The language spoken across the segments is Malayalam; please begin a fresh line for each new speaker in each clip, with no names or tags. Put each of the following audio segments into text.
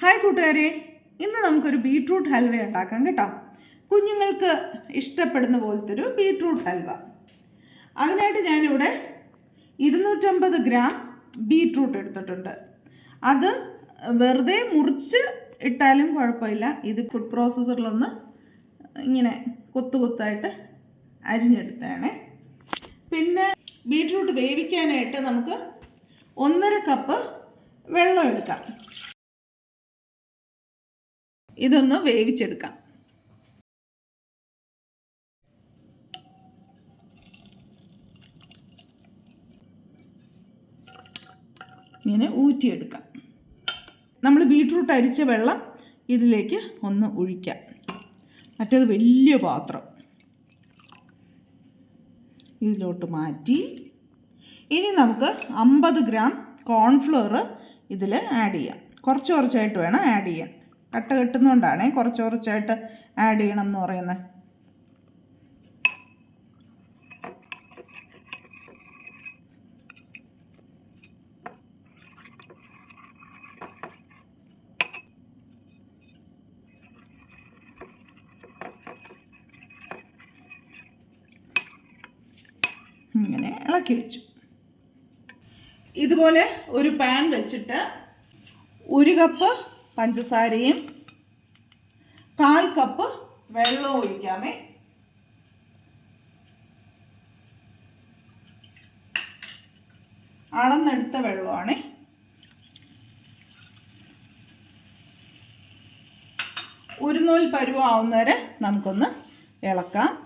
ഹായ് കൂട്ടുകാരെ. ഇന്ന് നമുക്കൊരു ബീട്രൂട്ട് ഹൽവ ഉണ്ടാക്കാം കേട്ടോ. കുഞ്ഞുങ്ങൾക്ക് ഇഷ്ടപ്പെടുന്ന പോലത്തെ ഒരു ബീട്രൂട്ട് ഹൽവ. അതിനായിട്ട് ഞാനിവിടെ ഇരുന്നൂറ്റമ്പത് ഗ്രാം ബീട്രൂട്ട് എടുത്തിട്ടുണ്ട്. അത് വെറുതെ മുറിച്ച് ഇട്ടാലും കുഴപ്പമില്ല. ഇത് ഫുഡ് പ്രോസസ്സറിലൊന്ന് ഇങ്ങനെ കൊത്തു കൊത്തായിട്ട് അരിഞ്ഞെടുത്തതാണേ. പിന്നെ ബീട്രൂട്ട് വേവിക്കാനായിട്ട് നമുക്ക് ഒന്നര കപ്പ് വെള്ളം എടുക്കാം. ഇതൊന്ന് വേവിച്ചെടുക്കാം. ഇങ്ങനെ ഊറ്റിയെടുക്കാം. നമ്മൾ ബീട്രൂട്ട് അരിച്ച വെള്ളം ഇതിലേക്ക് ഒന്ന് ഒഴിക്കാം. മറ്റേത് വലിയ പാത്രം. ഇതിലോട്ട് മാറ്റി. ഇനി നമുക്ക് അമ്പത് ഗ്രാം കോൺഫ്ലോർ ഇതിൽ ആഡ് ചെയ്യാം. കുറച്ച് കുറച്ചായിട്ട് വേണം ആഡ് ചെയ്യാൻ. കട്ട കെട്ടുന്നതുകൊണ്ടാണ് കുറച്ച് കുറച്ചായിട്ട് ആഡ് ചെയ്യണം എന്ന് പറയുന്നത് ഇങ്ങനെ ഇളക്കി വെച്ചു. ഇതുപോലെ ഒരു പാൻ വെച്ചിട്ട് ഒരു കപ്പ് പഞ്ചസാരയും കാൽ കപ്പ് വെള്ളവും ഒഴിക്കാമേ. അളന്നെടുത്ത വെള്ളമാണ്. ഒരു നൂൽ പരുവാവുന്നവരെ നമുക്കൊന്ന് ഇളക്കാം.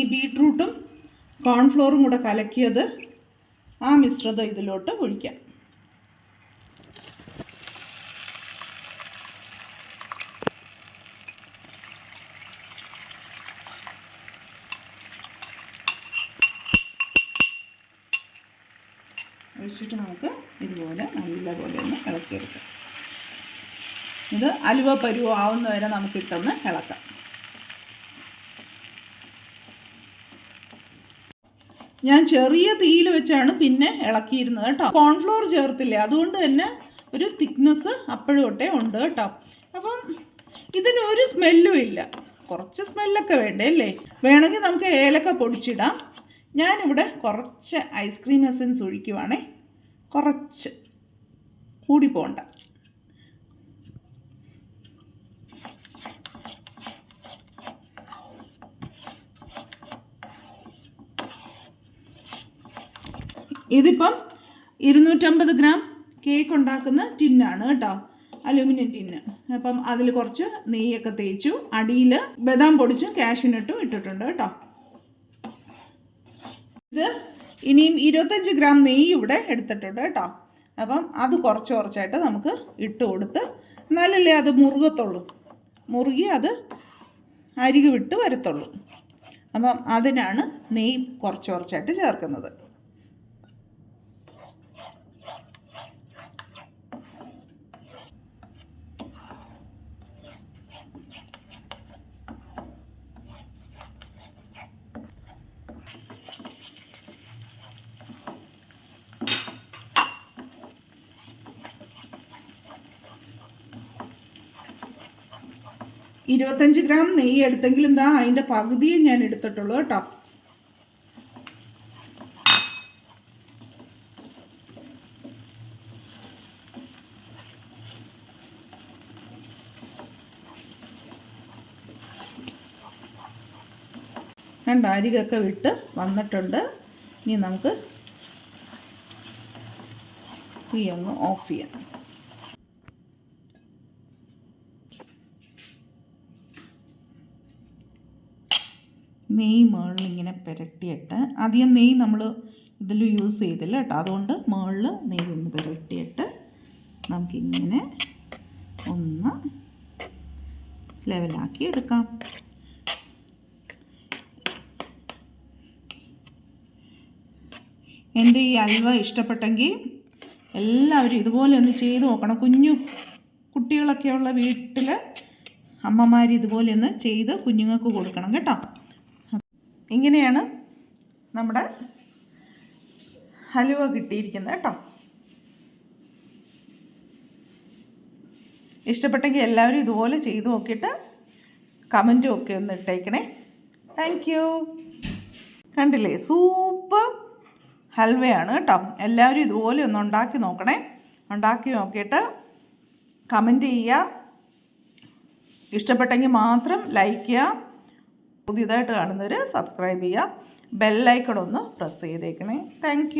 ഈ ബീട്രൂട്ടും കോൺഫ്ലോറും കൂടെ കലക്കിയത് ആ മിശ്രിതം ഇതിലോട്ട് ഒഴിക്കാം. ഒഴിച്ചിട്ട് നമുക്ക് ഇതുപോലെ നല്ലപോലെ ഒന്ന് ഇളക്കിയെടുക്കാം. ഇത് അലുവ പരുവോ ആവുന്നവരെ നമുക്കിട്ടൊന്ന് ഇളക്കാം. ഞാൻ ചെറിയ തീയിൽ വെച്ചാണ് പിന്നെ ഇളക്കിയിരുന്നത് കേട്ടോ. കോൺഫ്ലോർ ചേർത്തില്ല അതുകൊണ്ട് തന്നെ ഒരു തിക്നെസ് അപ്പോഴും തൊട്ടേ ഉണ്ട് കേട്ടോ. അപ്പം ഇതിനൊരു സ്മെല്ലും ഇല്ല. കുറച്ച് സ്മെല്ലൊക്കെ വേണ്ടേ അല്ലേ? വേണമെങ്കിൽ നമുക്ക് ഏലക്ക പൊടിച്ചിടാം. ഞാനിവിടെ കുറച്ച് ഐസ്ക്രീം എസൻസ് ഒഴിക്കുവാണേ. കുറച്ച്. കൂടി പോണ്ട. ഇതിപ്പം ഇരുന്നൂറ്റമ്പത് ഗ്രാം കേക്ക് ഉണ്ടാക്കുന്ന ടിന്നാണ് കേട്ടോ. അലൂമിനിയം ടിന്ന് അപ്പം അതിൽ കുറച്ച് നെയ്യൊക്കെ തേച്ചു അടിയിൽ ബദാം പൊടിച്ചും കാഷ്യൂനട്ടും ഇട്ടിട്ടുണ്ട് കേട്ടോ. ഇത് ഇനിയും ഇരുപത്തഞ്ച് ഗ്രാം നെയ്യ് ഇവിടെ എടുത്തിട്ടുണ്ട് കേട്ടോ. അപ്പം അത് കുറച്ച് കുറച്ചായിട്ട് നമുക്ക് ഇട്ട് കൊടുത്ത് എന്നാലല്ലേ അത് മുറുകത്തുള്ളൂ. മുറുകി അത് അരികു വിട്ട് വരത്തുള്ളൂ. അപ്പം അതിനാണ് നെയ്യ് കുറച്ച് കുറച്ചായിട്ട് ചേർക്കുന്നത്. ഇരുപത്തഞ്ച് ഗ്രാം നെയ്യ് എടുത്തെങ്കിലും എന്താ അതിന്റെ പകുതിയെ ഞാൻ എടുത്തിട്ടുള്ളൂ കേട്ടോ. രണ്ട് അരികൊക്കെ വിട്ട് വന്നിട്ടുണ്ട്. ഇനി നമുക്ക് തീ ഒന്ന് ഓഫ് ചെയ്യാം നെയ്യ് മുകളിൽ ഇങ്ങനെ പുരട്ടിയിട്ട് ആദ്യം നെയ് നമ്മൾ ഇതിൽ യൂസ് ചെയ്തില്ല കേട്ടോ. അതുകൊണ്ട് മുകളിൽ നെയ്യ് ഒന്ന് പുരട്ടിയിട്ട് നമുക്കിങ്ങനെ ഒന്ന് ലെവലാക്കി എടുക്കാം. എന്റെ ഈ അൽവ ഇഷ്ടപ്പെട്ടെങ്കിൽ എല്ലാവരും ഇതുപോലെ ഒന്ന് ചെയ്ത് നോക്കണം. കുഞ്ഞു കുട്ടികളൊക്കെയുള്ള വീട്ടിൽ അമ്മമാർ ഇതുപോലെ ഒന്ന് ചെയ്ത് കുഞ്ഞുങ്ങൾക്ക് കൊടുക്കണം കേട്ടോ. ഇങ്ങനെയാണ് നമ്മുടെ ഹലുവ കിട്ടിയിരിക്കുന്നത് കേട്ടോ. ഇഷ്ടപ്പെട്ടെങ്കിൽ എല്ലാവരും ഇതുപോലെ ചെയ്ത് നോക്കിയിട്ട് കമന്റും ഒക്കെ ഒന്ന് ഇട്ടേക്കണേ. താങ്ക് യു കണ്ടില്ലേ സൂപ്പർ ഹൽവയാണ് കേട്ടോ. എല്ലാവരും ഇതുപോലെ ഒന്ന് ഉണ്ടാക്കി നോക്കണേ. ഉണ്ടാക്കി നോക്കിയിട്ട് കമന്റ് ചെയ്യുക. ഇഷ്ടപ്പെട്ടെങ്കിൽ മാത്രം ലൈക്ക് ചെയ്യുക. പുതിയതായിട്ട് കാണുന്നവർ സബ്സ്ക്രൈബ് ചെയ്യുക. ബെല്ലൈക്കൺ ഒന്ന് പ്രസ് ചെയ്തേക്കണേ. താങ്ക്